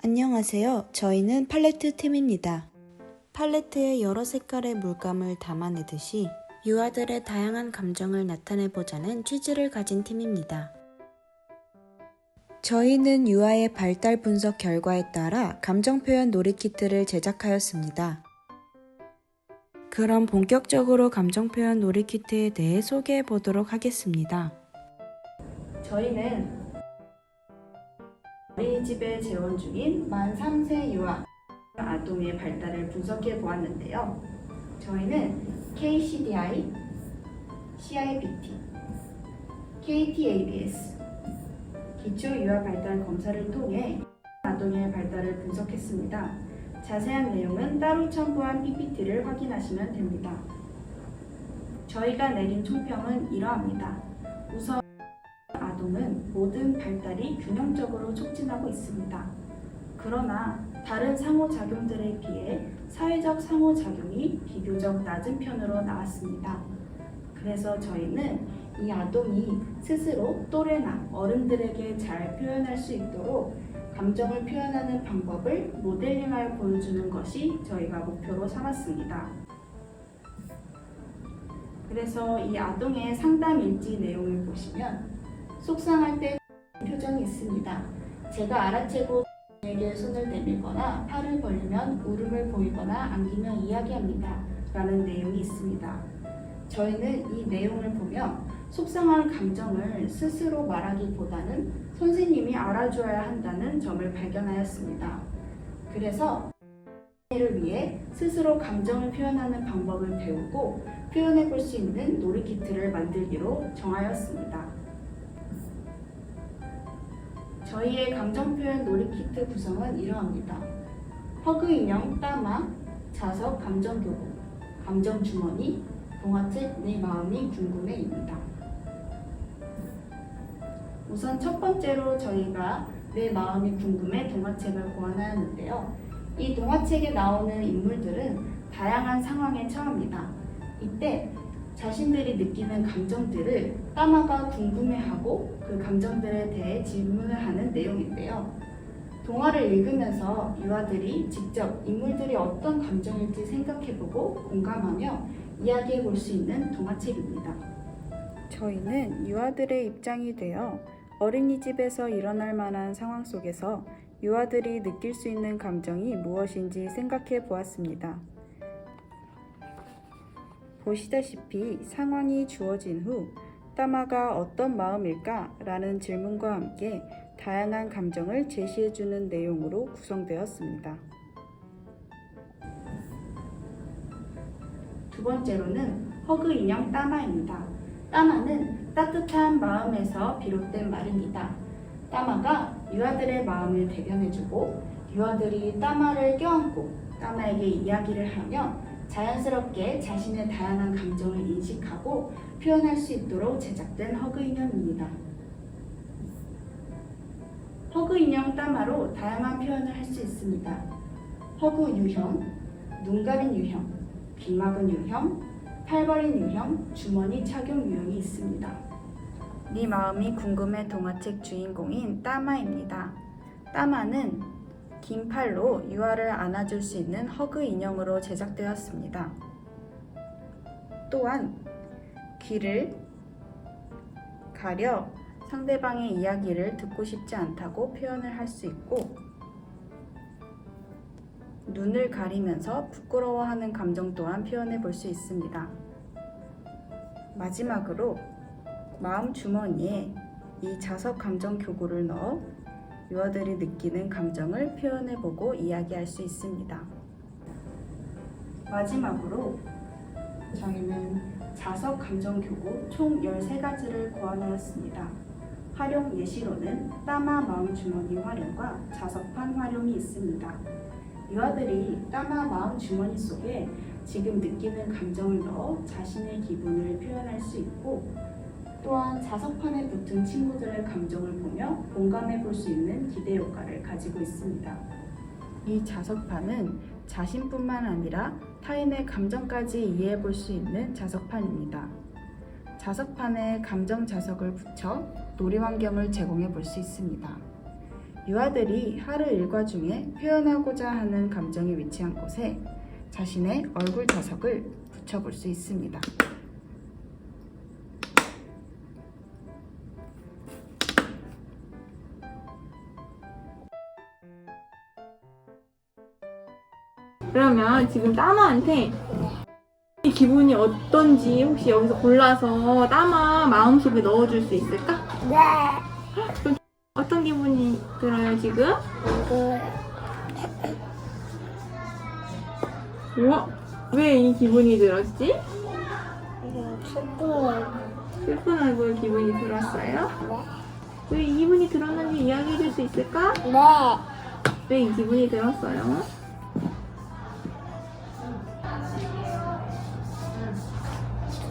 안녕하세요. 저희는 팔레트 팀입니다. 팔레트에 여러 색깔의 물감을 담아내듯이 유아들의 다양한 감정을 나타내보자는 취지를 가진 팀입니다. 저희는 유아의 발달 분석 결과에 따라 감정 표현 놀이 키트를 제작하였습니다. 그럼 본격적으로 감정 표현 놀이 키트에 대해 소개해 보도록 하겠습니다. 저희는 어린이집에 재원 중인 만 3세 유아 아동의 발달을 분석해 보았는데요. 저희는 KCDI, CIBT, KTABS 기초 유아 발달 검사를 통해 아동의 발달을 분석했습니다. 자세한 내용은 따로 첨부한 PPT를 확인하시면 됩니다. 저희가 내린 총평은 이러합니다. 우선 아동은 모든 발달이 균형적으로 촉진하고 있습니다. 그러나 다른 상호작용들에 비해 사회적 상호작용이 비교적 낮은 편으로 나왔습니다. 그래서 저희는 이 아동이 스스로 또래나 어른들에게 잘 표현할 수 있도록 감정을 표현하는 방법을 모델링하여 보여주는 것이 저희가 목표로 삼았습니다. 그래서 이 아동의 상담 일지 내용을 보시면 속상할 때 표정이 있습니다. 제가 알아채고 에게 손을 내밀거나 팔을 벌리면 울음을 보이거나 안기며 이야기합니다. 라는 내용이 있습니다. 저희는 이 내용을 보며 속상한 감정을 스스로 말하기보다는 선생님이 알아줘야 한다는 점을 발견하였습니다. 그래서 이를 위해 스스로 감정을 표현하는 방법을 배우고 표현해 볼 수 있는 놀이 키트를 만들기로 정하였습니다. 저희의 감정 표현 놀이 키트 구성은 이러합니다. 허그 인형 따마, 자석 감정 교구, 감정 주머니, 동화책 내 마음이 궁금해입니다. 우선 첫 번째로 저희가 내 마음이 궁금해 동화책을 고안하였는데요. 이 동화책에 나오는 인물들은 다양한 상황에 처합니다. 이때 자신들이 느끼는 감정들을 따마가 궁금해하고 그 감정들에 대해 질문을 하는 내용인데요. 동화를 읽으면서 유아들이 직접 인물들이 어떤 감정일지 생각해보고 공감하며 이야기해 볼 수 있는 동화책입니다. 저희는 유아들의 입장이 되어 어린이집에서 일어날 만한 상황 속에서 유아들이 느낄 수 있는 감정이 무엇인지 생각해 보았습니다. 보시다시피 상황이 주어진 후 따마가 어떤 마음일까? 라는 질문과 함께 다양한 감정을 제시해주는 내용으로 구성되었습니다. 두 번째로는 허그 인형 따마입니다. 따마는 따뜻한 마음에서 비롯된 말입니다. 따마가 유아들의 마음을 대변해주고 유아들이 따마를 껴안고 따마에게 이야기를 하며 자연스럽게 자신의 다양한 감정을 인식하고 표현할 수 있도록 제작된 허그 인형입니다. 허그 인형 따마로 다양한 표현을 할 수 있습니다. 허그 유형, 눈 가린 유형, 귀 막은 유형, 팔 벌린 유형, 주머니 착용 유형이 있습니다. 네 마음이 궁금해 동화책 주인공인 따마입니다. 따마는 긴 팔로 유아를 안아줄 수 있는 허그 인형으로 제작되었습니다. 또한 귀를 가려 상대방의 이야기를 듣고 싶지 않다고 표현을 할 수 있고 눈을 가리면서 부끄러워하는 감정 또한 표현해 볼 수 있습니다. 마지막으로 마음 주머니에 이 자석 감정 교구를 넣어 유아들이 느끼는 감정을 표현해보고 이야기할 수 있습니다. 마지막으로 저희는 자석 감정 교구 총 13가지를 고안하였습니다. 활용 예시로는 따마 마음 주머니 활용과 자석판 활용이 있습니다. 유아들이 따마 마음 주머니 속에 지금 느끼는 감정을 넣어 자신의 기분을 표현할 수 있고 또한 자석판에 붙은 친구들의 감정을 보며 공감해 볼 수 있는 기대 효과를 가지고 있습니다. 이 자석판은 자신뿐만 아니라 타인의 감정까지 이해해 볼 수 있는 자석판입니다. 자석판에 감정 자석을 붙여 놀이 환경을 제공해 볼 수 있습니다. 유아들이 하루 일과 중에 표현하고자 하는 감정이 위치한 곳에 자신의 얼굴 자석을 붙여 볼 수 있습니다. 그러면 지금 따마한테 이 기분이 어떤지 혹시 여기서 골라서 따마 마음속에 넣어줄 수 있을까? 네. 어떤 기분이 들어요 지금? 우와 왜 이 기분이 들었지? 슬픈 얼굴 기분이 들었어요? 왜 이 기분이 들었는지 이야기해 줄 수 있을까? 네. 왜 이 기분이 들었어요?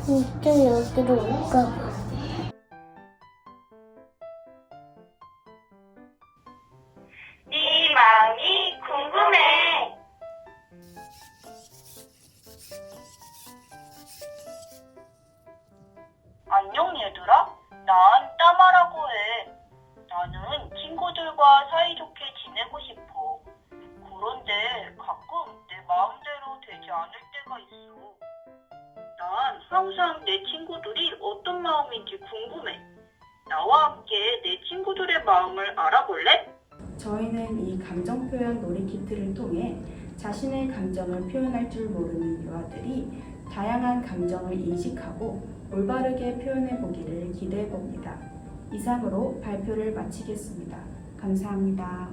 진짜 여기로 올까 봐. 네 마음이 궁금해. 안녕 얘들아. 난 따마라고 해. 나는 친구들과 사이좋게 마음인지 궁금해. 나와 함께 내 친구들의 마음을 알아볼래? 저희는 이 감정 표현 놀이 키트를 통해 자신의 감정을 표현할 줄 모르는 유아들이 다양한 감정을 인식하고 올바르게 표현해 보기를 기대해 봅니다. 이상으로 발표를 마치겠습니다. 감사합니다.